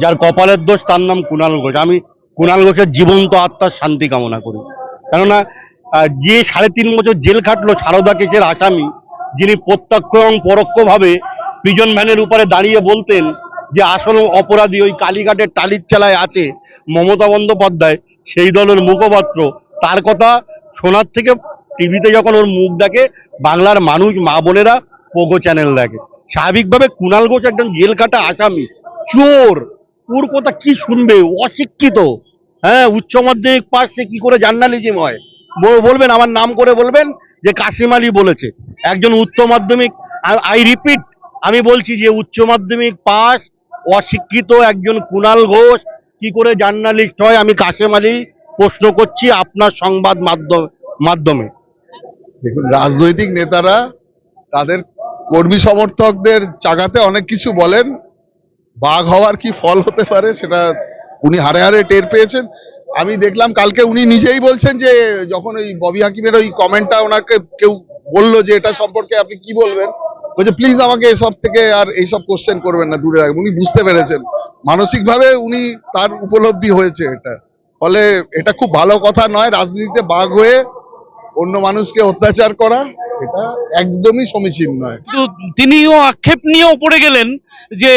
যার কপালের দোষ তার নাম কুণাল ঘোষ। আমি কুণাল ঘোষের জীবন্ত আত্মার শান্তি কামনা করি। কেননা যে সাড়ে তিন বছর জেল খাটলো সারদা কেসের আসামি, যিনি প্রত্যক্ষ এবং পরোক্ষভাবে প্রিজন ভ্যানের উপরে দাঁড়িয়ে বলতেন যে, আসল অপরাধী ওই কালীঘাটের টালির চালায় আছে মমতা বন্দ্যোপাধ্যায়, সেই দলের মুখপাত্র। তার কথা শোনার থেকে টিভিতে যখন ওর মুখ দেখে, বাংলার মানুষ, মা বোনেরা পোগো চ্যানেল দেখে। স্বাভাবিকভাবে কুণাল ঘোষ একজন জেল কাটা আসামি, চোর। ওর কথা কি শুনবে? অশিক্ষিত। হ্যাঁ উচ্চ মাধ্যমিক সে কি করে জার্নালিজম হয়? বল- বলবেন, আমার নাম করে বলবেন যে কাশিম আলী বলেছে। একজন উচ্চ মাধ্যমিক আই রিপিট আমি বলছি যে উচ্চ মাধ্যমিক পাস অশিক্ষিত একজন কুণাল ঘোষ, কি করে জার্নালিস্ট হয়? আমি কাশিম আলী প্রশ্ন করছি আপনার সংবাদ মাধ্যম মাধ্যমে। দেখুন, রাজনৈতিক নেতারা তাদের কর্মী সমর্থকদের জাগাতে অনেক কিছু বলেন বাঘ হওয়ার কি ফল হতে পারে সেটা উনি হারে হারে টের পেয়েছেন। আমি দেখলাম কালকে উনি নিজেই বলছেন যে, যখন ওই ববি হাকিমের ওই কমেন্টটা ওনাকে কেউ বলল যে, এটা সম্পর্কে আপনি কি বলবেন? বলছে, প্লিজ আমাকে এসব থেকে আর এইসব কোশ্চেন করবেন না, দূরে রাখবেন। উনি বুঝতে পেরেছেন। মানসিকভাবে উনি তার উপলব্ধি হয়েছে এটা। ফলে এটা খুব ভালো কথা নয়, রাজনীতিতে বাঘ হয়ে অন্য মানুষকে অত্যাচার করা, এটা একদমই সমীচীন নয়। কিন্তু তিনিও আক্ষেপ নিয়ে পড়ে গেলেন। যে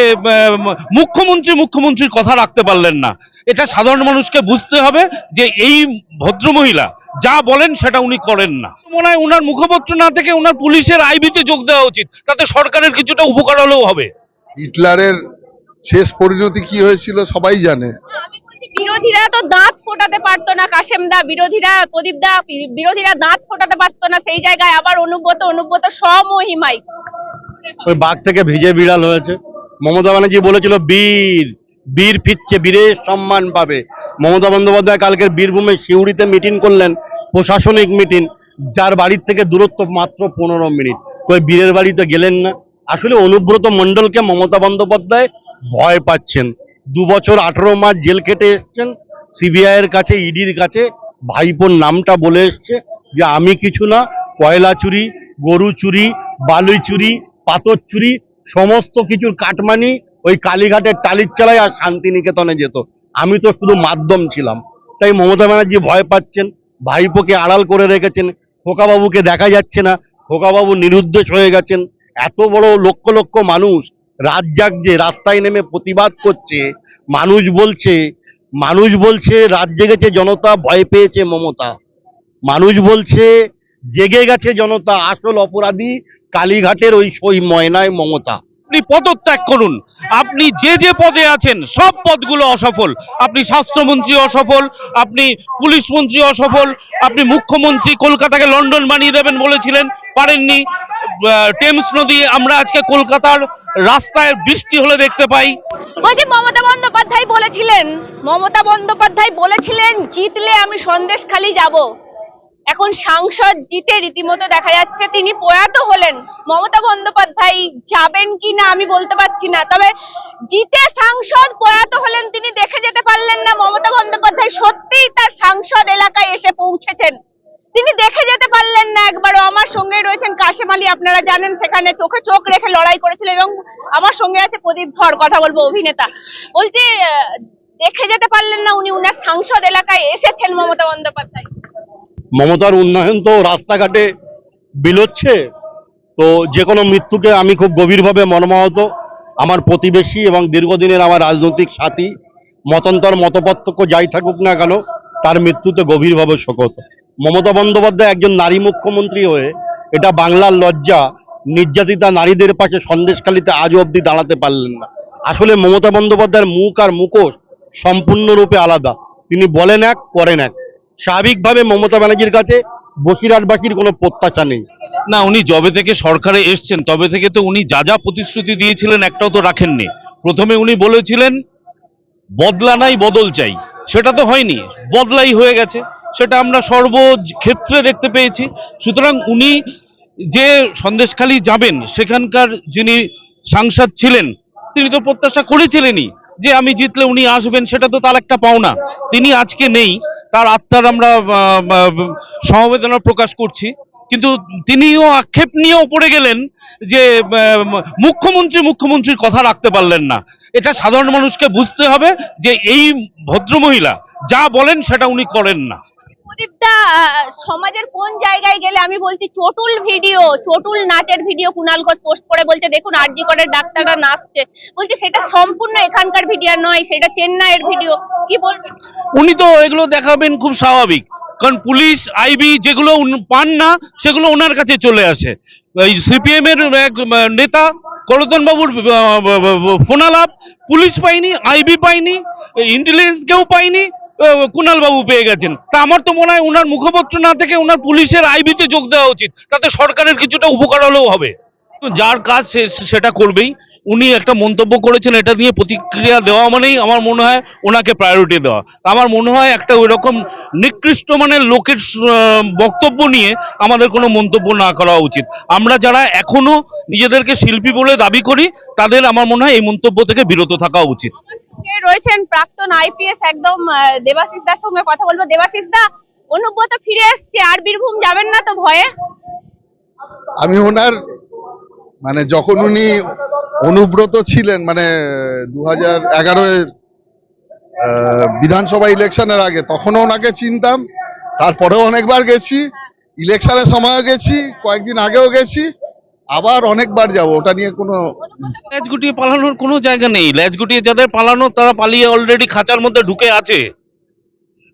মুখ্যমন্ত্রী মুখ্যমন্ত্রীর কথা রাখতে পারলেন না। এটা সাধারণ মানুষকে বুঝতে হবে যে এই ভদ্রমহিলা যা বলেন সেটা উনি করেন না। মনে হয় উনার মুখপত্র না থেকে উনার পুলিশের আইবিতে যোগ দেওয়া উচিত। তাতে সরকারের কিছুটা উপকার হলেও হবে। হিটলারের শেষ পরিণতি কি হয়েছিল সবাই জানে। বিরোধীরা তো দাঁত ফোটাতে পারতো না কাশেম দা বিরোধীরা প্রদীপ দা বিরোধীরা দাঁত ফোটাতে পারতো না সেই জায়গায় আবার অনুব্রত অনুব্রত সমহিমাই ওই বাঘ থেকে ভিজে বিড়াল হয়েছে। মমতা ব্যানার্জি বলেছিল, বীর বীর ফিরছে, বীরের সম্মান পাবে। মমতা বন্দ্যোপাধ্যায় কালকের বীরভূমে সিউড়িতে মিটিং করলেন, প্রশাসনিক মিটিং যার বাড়ির থেকে দূরত্ব মাত্র পনেরো মিনিট। ওই বীরের বাড়িতে গেলেন না? আসলে অনুব্রত মণ্ডলকে মমতা বন্দ্যোপাধ্যায় ভয় পাচ্ছেন। দু বছর আঠেরো মাস জেল খেটে এসছেন সিবিআই এর কাছে, ইডির কাছে, ভাইপোর নামটা বলে এসছে যে, আমি কিছু না, কয়লা চুরি, গরু চুরি বালু চুরি, পাথর চুরি সমস্ত কিছুর কাটমানি ওই কালীঘাটের টালির চালায় আর শান্তিনিকেতনে যেত। আমি তো শুধু মাধ্যম ছিলাম। তাই মমতা ব্যানার্জি ভয় পাচ্ছেন, ভাইপোকে আড়াল করে রেখেছেন, খোকাবাবুকে দেখা যাচ্ছে না, খোকাবাবু নিরুদ্দেশ হয়ে গেছেন। এত বড় লক্ষ লক্ষ মানুষ রাত জাগছে, রাস্তায় নেমে প্রতিবাদ করছে, মানুষ বলছে মানুষ বলছে রাত জেগেছে জনতা, ভয় পেয়েছে মমতা। মানুষ বলছে, জেগে গেছে জনতা, আসল অপরাধী কালীঘাটের ওই সই ময়নায় মমতা। আপনি পদত্যাগ করুন। আপনি যে যে পদে আছেন, সব পদগুলো অসফল। আপনি স্বাস্থ্যমন্ত্রী অসফল, আপনি পুলিশ মন্ত্রী অসফল, আপনি মুখ্যমন্ত্রী কলকাতাকে লন্ডন বানিয়ে দেবেন বলেছিলেন, পারেননি। টেমস নদী, আমরা আজকে কলকাতার রাস্তায় বৃষ্টি হলে দেখতে পাই। বলছি মমতা বন্দ্যোপাধ্যায় বলেছিলেন, মমতা বন্দ্যোপাধ্যায় বলেছিলেন, জিতলে আমি সন্দেশ খালি যাব। এখন সাংসদ জিতে রীতিমতো দেখা যাচ্ছে তিনি প্রয়াত হলেন। মমতা বন্দ্যোপাধ্যায় যাবেন কি না আমি বলতে পারছি না, তবে জিতে সাংসদ প্রয়াত হলেন তিনি দেখে যেতে পারলেন না মমতা বন্দ্যোপাধ্যায় সত্যিই তার সাংসদ এলাকায় এসে পৌঁছেছেন। তিনি দেখে যেতে পারলেন না একবারও, আমার সঙ্গে রয়েছেন কাশেম আলী, আপনারা জানেন সেখানে চোখে চোখ রেখে লড়াই করেছিল এবং আমার সঙ্গে আছে প্রদীপ ধর, কথা বলব অভিনেতা। বলছি দেখে যেতে পারলেন না উনি, উনার সাংসদ এলাকায় এসেছেন মমতা বন্দ্যোপাধ্যায়। মমতার উন্নয়ন তো রাস্তাঘাটে বিলোচ্ছে, তো যে কোনো মৃত্যুকে আমি খুব গভীরভাবে মর্মাহত। আমার প্রতিবেশী এবং দীর্ঘদিনের আমার রাজনৈতিক সাথী, মতান্তর, মতপার্থক্য যাই থাকুক না কেন, তার মৃত্যুতে গভীরভাবে শোকত। মমতা বন্দ্যোপাধ্যায় একজন নারী মুখ্যমন্ত্রী হয়ে এটা বাংলার লজ্জা, নির্যাতিতা নারীদের পাশে সন্দেশখালিতে আজও অবধি দাঁড়াতে পারলেন না। আসলে মমতা বন্দ্যোপাধ্যায়ের মুখ আর মুখোশ সম্পূর্ণরূপে আলাদা। তিনি বলেন এক, করেন এক। স্বাভাবিকভাবে মমতা ব্যানার্জির কাছে বসিরহাটবাসীর কোনো প্রত্যাশা নেই। না, উনি যবে থেকে সরকারে এসছেন, তবে থেকে তো উনি যা যা প্রতিশ্রুতি দিয়েছিলেন একটাও তো রাখেননি। প্রথমে উনি বলেছিলেন, বদলা নাই, বদল চাই। সেটা তো হয়নি, বদলাই হয়ে গেছে। সেটা আমরা সর্বক্ষেত্রে দেখতে পেয়েছি। সুতরাং উনি যে সন্দেশখালি যাবেন, সেখানকার যিনি সাংসদ ছিলেন, তিনি তো প্রত্যাশা করেছিলেনই যে আমি জিতলে উনি আসবেন, সেটা তো তার একটা পাওনা। তিনি আজকে নেই তার আত্মার আমরা সমবেদনা প্রকাশ করছি। কিন্তু তিনিও আক্ষেপ নিয়েও পড়ে গেলেন যে মুখ্যমন্ত্রী মুখ্যমন্ত্রীর কথা রাখতে পারলেন না। এটা সাধারণ মানুষকে বুঝতে হবে যে এই ভদ্রমহিলা যা বলেন সেটা উনি করেন না। আহ, সমাজের কোন জায়গায় গেলে আমি বলছি চটুল ভিডিও চটুল নাচের ভিডিও কুণাল ঘোষ পোস্ট করে বলছে দেখুন আরজি করের ডাক্তাররা নাচছে। বলছে সেটা সম্পূর্ণ এখানকার ভিডিও নয় সেটা চেন্নাইয়ের ভিডিও কি বলবেন? উনি তো এগুলো দেখাবেন খুব স্বাভাবিক কারণ পুলিশ আইবি যেগুলো পান না সেগুলো ওনার কাছে চলে আসে। এই সিপিএম এর এক নেতা করতন বাবুর ফোনালাপ পুলিশ পাইনি আইবি পাইনি ইন্টেলিজেন্স কেউ পাইনি আহ, কুণাল বাবু পেয়ে গেছেন। তা আমার তো মনে হয় ওনার মুখপত্র না থেকে ওনার পুলিশের আইবিতে যোগ দেওয়া উচিত। তাতে সরকারের কিছুটা উপকার হলেও হবে। যার কাজ সে- সেটা করবেই। উনি একটা মন্তব্য করেছেন এটা নিয়ে প্রতিক্রিয়া দেওয়া মানেই আমার মনে হয় ওনাকে প্রায়োরিটি দেওয়া। আমার মনে হয় একটা ওই রকম নিকৃষ্ট মানের লোকের বক্তব্য নিয়ে আমাদের কোনো মন্তব্য না করা উচিত। আমরা যারা এখনও নিজেদেরকে শিল্পী বলে দাবি করি তাদের আমার মনে হয় এই মন্তব্য থেকে বিরত থাকা উচিত। কে রয়েছেন? প্রাক্তন আইপিএস একদম দেবাশিস দার সঙ্গে কথা বলব। দেবাশিস দা অনুব্রত ফিরে এসছে আর বীরভূম যাবেন না তো ভয়ে? আমি ওনার মানে যখন উনি অনুব্রত ছিলেন মানে দু হাজার বিধানসভা ইলেকশনের আগে, তখনও ওনাকে চিনতাম, তারপরেও অনেকবার গেছি, ইলেকশনের সময় গেছি, কয়েকদিন আগেও গেছি, আবার অনেকবার যাব, ওটা নিয়ে কোনো ল্যাজ গুটিয়ে পালানোর কোনো জায়গা নেই। ল্যাজ গুটিয়ে যাদের পালানো, তারা পালিয়ে অলরেডি খাঁচার মধ্যে ঢুকে আছে।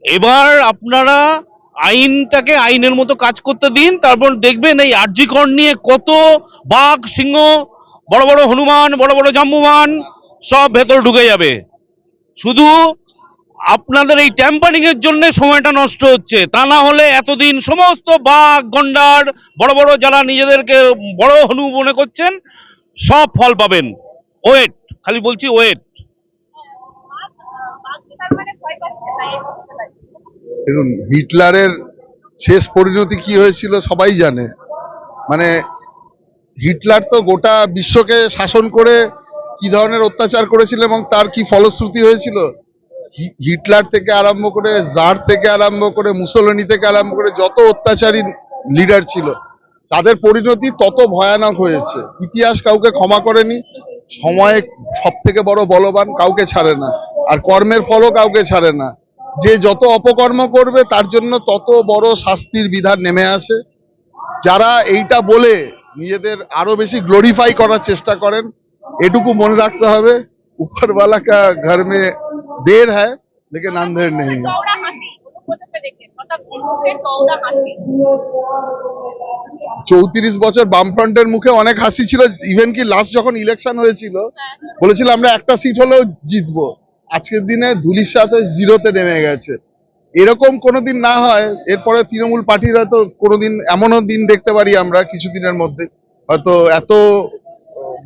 এবার আপনারা আইনটাকে আইনের মতো কাজ করতে দিন, তারপর দেখবেন এই আর্জিকর নিয়ে কত বাঘ, সিংহ, বড় বড় হনুমান, বড় বড় জাম্বুমান, সব ভেতর ঢুকে যাবে। শুধু আপনাদের এই ট্যাম্পারিং এর জন্য সময়টা নষ্ট হচ্ছে। তা না হলে এতদিন সমস্ত বাঘ, গন্ডার, বড় বড় যারা নিজেদেরকে বড় হনু মনে করছেন, সব ফল পাবেন। ওয়েট, খালি বলছি ওয়েট। দেখুন, হিটলারের শেষ পরিণতি কি হয়েছিল সবাই জানে। মানে হিটলার তো গোটা বিশ্বকে শাসন করে কি ধরনের অত্যাচার করেছিল এবং তার কি ফলশ্রুতি হয়েছিল? হিটলার থেকে আরম্ভ করে জার থেকে আরম্ভ করে, মুসলনি থেকে আরম্ভ করে যত অত্যাচারী লিডার ছিল, তাদের পরিণতি তত ভয়ানক হয়েছে। ইতিহাস কাউকে ক্ষমা করেনি, সময় সব থেকে বড় বলবান কাউকে ছাড়ে না, আর কর্মের ফলও কাউকে ছাড়ে না। যে যত অপকর্ম করবে তার জন্য তত বড় শাস্তির বিধান নেমে আসে। যারা এইটা বলে নিজেদের আরও বেশি গ্লোরিফাই করার চেষ্টা করেন এটুকু মনে রাখতে হবে। উপরওয়ালা কা ঘর মে দের হ্যায় লেকিন আন্ধের নেই। চৌত্রিশ বছর বামফ্রন্টের মুখে অনেক হাসি ছিল। ইভেন কি লাস্ট যখন ইলেকশন হয়েছিল বলেছিল আমরা একটা সিট হলেও জিতবো। আজকের দিনে ধুলির সাথে জিরোতে নেমে গেছে। এরকম কোনোদিন না হয়, এরপরে তৃণমূল পার্টির হয়তো কোনোদিন, এমনও দিন দেখতে পারি আমরা কিছুদিনের মধ্যে। হয়তো এত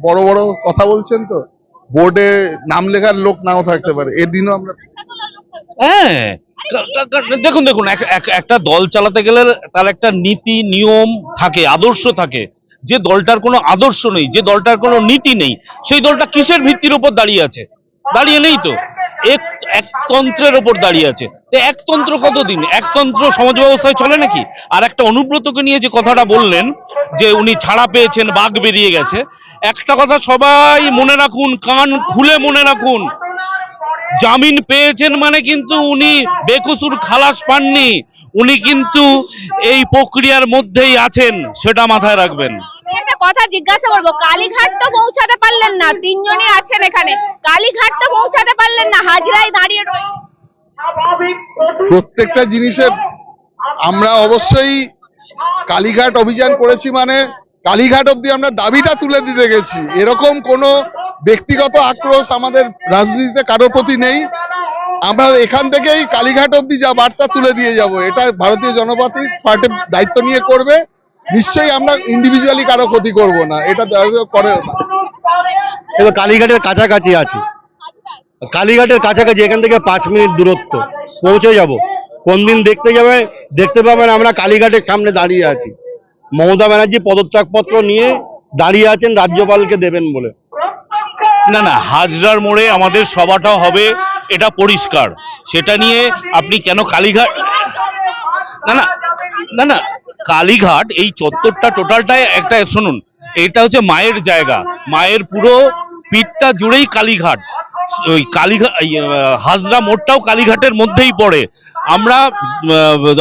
বড় বড় কথা বলছেন তো, বোর্ডে নাম লেখার লোক নাও থাকতে পারে। এর দিনও আমরা হ্যাঁ দেখুন দেখুন, এক- এক- একটা দল চালাতে গেলে তার একটা নীতি, নিয়ম থাকে, আদর্শ থাকে। যে দলটার কোনো আদর্শ নেই, যে দলটার কোনো নীতি নেই, সেই দলটা কিসের ভিত্তির উপর দাঁড়িয়ে আছে? দাঁড়িয়ে নেই তো। এক একতন্ত্রের ওপর দাঁড়িয়ে আছে। তো একতন্ত্র কতদিন? একতন্ত্র সমাজ ব্যবস্থায় চলে নাকি? আর একটা অনুব্রতকে নিয়ে যে কথাটা বললেন, যে উনি ছাড়া পেয়েছেন, বাঘ বেরিয়ে গেছে, একটা কথা সবাই মনে রাখুন, কান খুলে মনে রাখুন। জামিন পেয়েছেন মানে কিন্তু উনি বেকসুর খালাস পাননি। উনি কিন্তু এই প্রক্রিয়ার মধ্যেই আছেন, সেটা মাথায় রাখবেন। কথা জিজ্ঞাসা করব। কালীঘাট তো পৌঁছাতে পারলেন না, তিনজনই আছেন এখানে। কালীঘাট তো পৌঁছাতে পারলেন না হাজরায় দাঁড়িয়ে প্রত্যেকটা জিনিসের আমরা অবশ্যই কালীঘাট অভিযান করেছি মানে কালীঘাট অব্দি আমরা দাবিটা তুলে দিতে গেছি। এরকম কোনো ব্যক্তিগত আক্রোশ আমাদের রাজনীতিতে কারোর প্রতি নেই। আমরা এখান থেকেই কালীঘাট অব্দি যা বার্তা তুলে দিয়ে যাব, এটা ভারতীয় জনপার্টি পার্টির দায়িত্ব নিয়ে করবে। নিশ্চয়ই আমরা ইন্ডিভিজুয়ালি কারও ক্ষতি করব না এটা করে না। এবার কালীঘাটের কাছাকাছি আছি। কালীঘাটের কাছাকাছি এখান থেকে পাঁচ মিনিট দূরত্ব। পৌঁছে যাব। কোন দিন দেখতে যাবে দেখতে পাবেন আমরা কালীঘাটের সামনে দাঁড়িয়ে আছি। মমতা ব্যানার্জি পদত্যাগপত্র নিয়ে দাঁড়িয়ে আছেন রাজ্যপালকে দেবেন বলে। না না হাজরার মোড়ে আমাদের সভাটা হবে এটা পরিষ্কার। সেটা নিয়ে আপনি কেন কালীঘাট না না না না কালীঘাট, এই চত্বরটা টোটালটাই একটা, শুনুন, এটা হচ্ছে মায়ের জায়গা। মায়ের পুরো পিঠটা জুড়েই কালীঘাট। ওই কালীঘাট হাজরা মোড়টাও কালীঘাটের মধ্যেই পড়ে। আমরা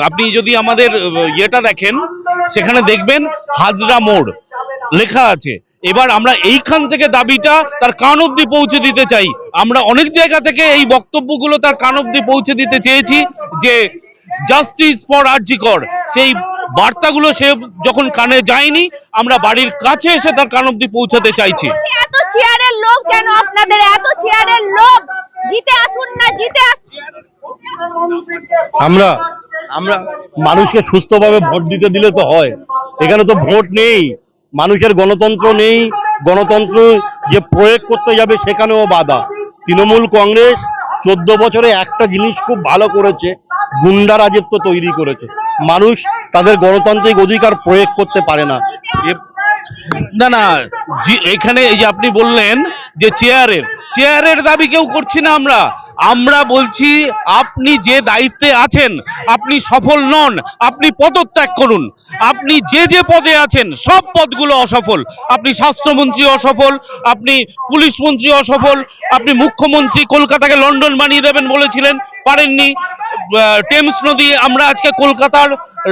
আপনি যদি আমাদের ইয়েটা দেখেন, সেখানে দেখবেন হাজরা মোড় লেখা আছে। এবার আমরা এইখান থেকে দাবিটা তার কান অব্দি পৌঁছে দিতে চাই। আমরা অনেক জায়গা থেকে এই বক্তব্যগুলো তার কান অব্দি পৌঁছে দিতে চেয়েছি যে জাস্টিস ফর আরজিকর সেই বার্তাগুলো সে যখন কানে যায়নি আমরা বাড়ির কাছে এসে তার কান অব্দি পৌঁছাতে চাইছি। এত চেয়ারের লোভ কেন আপনাদের? এত চেয়ারের লোভ জিতে আসুন না জিতে আসুন আমরা আমরা মানুষকে সুস্থভাবে ভোট দিতে দিলে তো হয়। এখানে তো ভোট নেই মানুষের গণতন্ত্র নেই গণতন্ত্র যে প্রয়োগ করতে যাবে সেখানেও বাধা। তৃণমূল কংগ্রেস চোদ্দ বছরে একটা জিনিস খুব ভালো করেছে গুন্ডা রাজত্ব তৈরি করেছে। মানুষ তাদের গণতান্ত্রিক অধিকার প্রয়োগ করতে পারে না। না না এখানে এই যে আপনি বললেন যে চেয়ারের চেয়ারের দাবি কেউ করছি না আমরা। আমরা বলছি আপনি যে দায়িত্বে আছেন, আপনি সফল নন, আপনি পদত্যাগ করুন। আপনি যে যে পদে আছেন, সব পদগুলো অসফল। আপনি স্বাস্থ্যমন্ত্রী অসফল, আপনি পুলিশ মন্ত্রী অসফল, আপনি মুখ্যমন্ত্রী কলকাতাকে লন্ডন বানিয়ে দেবেন বলেছিলেন, পারেননি। টেমস নদী আমরা আজকে কলকাতার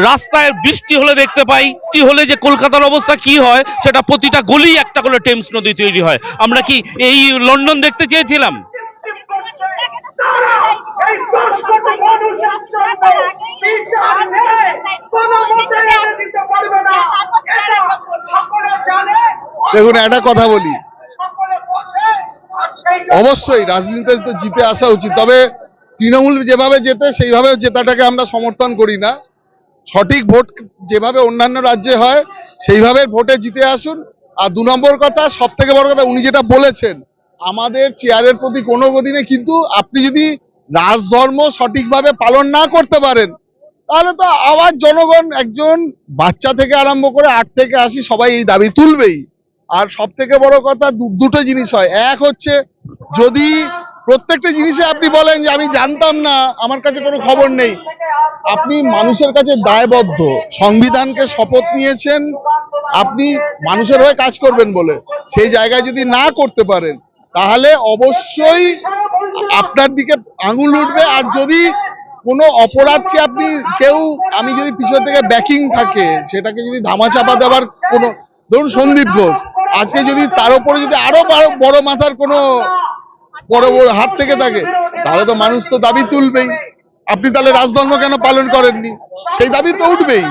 রাস্তায় বৃষ্টি হলে দেখতে পাই। বৃষ্টি হলে যে কলকাতার অবস্থা, কি হয়, সেটা প্রতিটা গলি একটা করে টেমস নদী তৈরি হয়। আমরা কি এই লন্ডন দেখতে চেয়েছিলাম? দেখুন, একটা কথা বলি। অবশ্যই রাজনীতিতে তো জিতে আসা উচিত, তবে তৃণমূল যেভাবে যেতে সেইভাবে জেতাটাকে আমরা সমর্থন করি না। সঠিক ভোট যেভাবে অন্যান্য রাজ্যে হয়, সেইভাবে ভোটে জিতে আসুন। আর দু নম্বর কথা সব থেকে বড় কথা, উনি যেটা বলেছেন, আমাদের চেয়ারের প্রতি কোনো গদিনে কিন্তু আপনি যদি রাজধর্ম সঠিকভাবে পালন না করতে পারেন, তাহলে তো আবার জনগণ একজন বাচ্চা থেকে আরম্ভ করে আট থেকে আসি সবাই এই দাবি তুলবেই। আর সব থেকে বড় কথা দুটো জিনিস হয়। এক হচ্ছে, যদি প্রত্যেকটা জিনিসে আপনি বলেন যে আমি জানতাম না, আমার কাছে কোনো খবর নেই। আপনি মানুষের কাছে দায়বদ্ধ, সংবিধানকে শপথ নিয়েছেন, আপনি মানুষের হয়ে কাজ করবেন বলে। সেই জায়গায় যদি না করতে পারেন, তাহলে অবশ্যই আপনার দিকে আঙুল উঠবে। আর যদি কোনো অপরাধকে আপনি কেউ, আমি যদি পিছন থেকে ব্যাকিং থাকে, সেটাকে যদি ধামাচাপা দেওয়ার কোনো, ধরুন সন্দীপ ঘোষ, আজকে যদি তার উপরে যদি আরও বড় বড় মাথার কোনো বড় বড় হাত থেকে থাকে। তাহলে তো মানুষ তো দাবি তুলবেই। আপনি তাহলে রাজধর্ম কেন পালন করেননি? সেই দাবি তো উঠবেই।